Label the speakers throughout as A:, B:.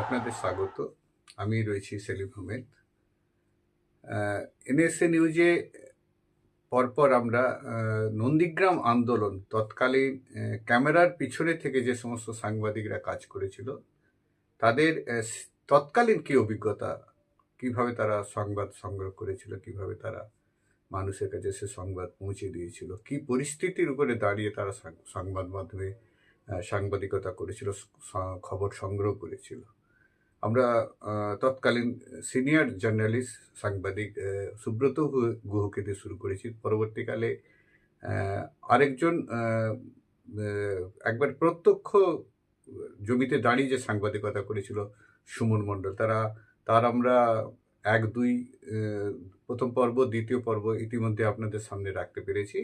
A: আপনাদের স্বাগত। আমি রয়েছি সেলিম আহমেদ। এনএসএ নিউজে পরপর আমরা নন্দীগ্রাম আন্দোলন, তৎকালীন ক্যামেরার পিছনে থেকে যে সমস্ত সাংবাদিকরা কাজ করেছিল, তাদের তৎকালীন কি অভিজ্ঞতা, কীভাবে তারা সংবাদ সংগ্রহ করেছিল, কীভাবে তারা মানুষের কাছে সে সংবাদ পৌঁছে দিয়েছিল, কি পরিস্থিতির উপরে দাঁড়িয়ে তারা সংবাদ মাধ্যমে সাংবাদিকতা করেছিল খবর সংগ্রহ করেছিল। আমরা তৎকালীন সিনিয়র জার্নালিস্ট, সাংবাদিক সুব্রত গুহকে দিয়ে শুরু করেছি। পরবর্তীকালে আরেকজন একবার প্রত্যক্ষ জমিতে দাঁড়িয়ে যে সাংবাদিকতা করেছিল সুমন মণ্ডল, তারা, তার আমরা এক, দুই প্রথম পর্ব, দ্বিতীয় পর্ব ইতিমধ্যে আপনাদের সামনে রাখতে পেরেছি।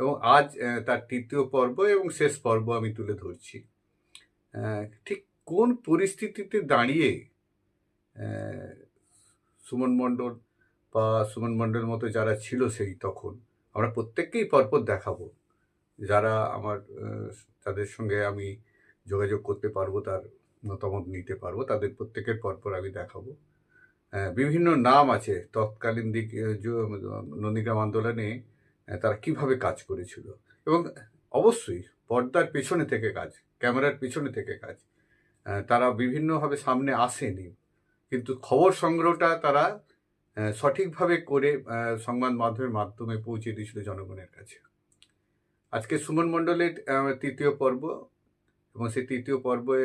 A: এবং আজ তার তৃতীয় পর্ব এবং শেষ পর্ব আমি তুলে ধরছি। ঠিক কোন পরিস্থিতিতে দাঁড়িয়ে সুমন মণ্ডল বা সুমন মণ্ডল মতো যারা ছিল সেই তখন, আমরা প্রত্যেককেই পরপর দেখাবো। যারা আমার তাদের সঙ্গে আমি যোগাযোগ করতে পারব, তার মতামত নিতে পারব, তাদের প্রত্যেকের পরপর আমি দেখাবো। বিভিন্ন নাম আছে। তৎকালীন দিক নন্দীগ্রাম আন্দোলনে তারা কীভাবে কাজ করেছিল? এবং অবশ্যই পর্দার পেছনে থেকে কাজ, ক্যামেরার পেছনে থেকে কাজ। তারা বিভিন্নভাবে সামনে আসেনি। কিন্তু খবর সংগ্রহটা তারা সঠিকভাবে করে সংবাদ মাধ্যমের মাধ্যমে পৌঁছে দিয়েছিল জনগণের কাছে। আজকে সুমন মণ্ডলের তৃতীয় পর্ব এবং সেই তৃতীয় পর্বে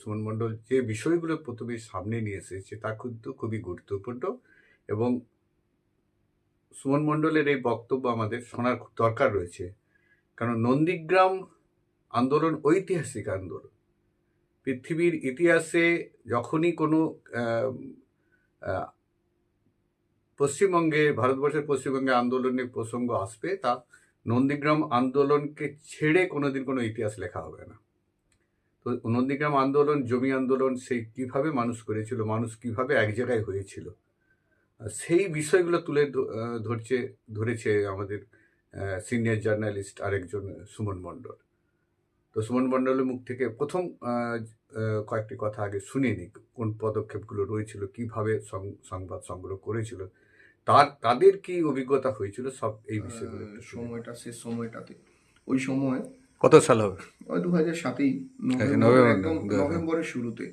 A: সুমন মণ্ডল যে বিষয়গুলো প্রথমে সামনে নিয়ে এসেছে তা কিন্তু খুবই গুরুত্বপূর্ণ এবং সুমন মণ্ডলের এই বক্তব্য আমাদের শোনার দরকার রয়েছে। কারণ নন্দীগ্রাম আন্দোলন ঐতিহাসিক আন্দোলন। পৃথিবীর ইতিহাসে যখনই কোনো পশ্চিমবঙ্গে, ভারতবর্ষের পশ্চিমবঙ্গে আন্দোলনের প্রসঙ্গ আসবে, তা নন্দীগ্রাম আন্দোলনকে ছেড়ে কোনোদিন কোনো ইতিহাস লেখা হবে না। তো নন্দীগ্রাম আন্দোলন, জমি আন্দোলন, সেই কীভাবে মানুষ করেছিল, মানুষ কীভাবে এক জায়গায় হয়েছিল সেই বিষয়গুলো তুলে ধরছে ধরেছে আমাদের সিনিয়র জার্নালিস্ট আরেকজন সুমন মণ্ডল তো সুমন মণ্ডলের মুখ থেকে প্রথম কয়েকটি কথা আগে শুনিয়ে নিই কোন পদক্ষেপগুলো রয়েছিল কীভাবে সং- সংবাদ সংগ্রহ করেছিল তার তাদের কি অভিজ্ঞতা হয়েছিল সব এই বিষয়গুলো।
B: সময়টা শেষ সময়টাতে ওই সময়
A: কত সাল হবে
B: ওই দু হাজার সাতেই
A: নভেম্বর,
B: নভেম্বর একদম
A: হ্যাঁ।
B: নভেম্বরের শুরুতে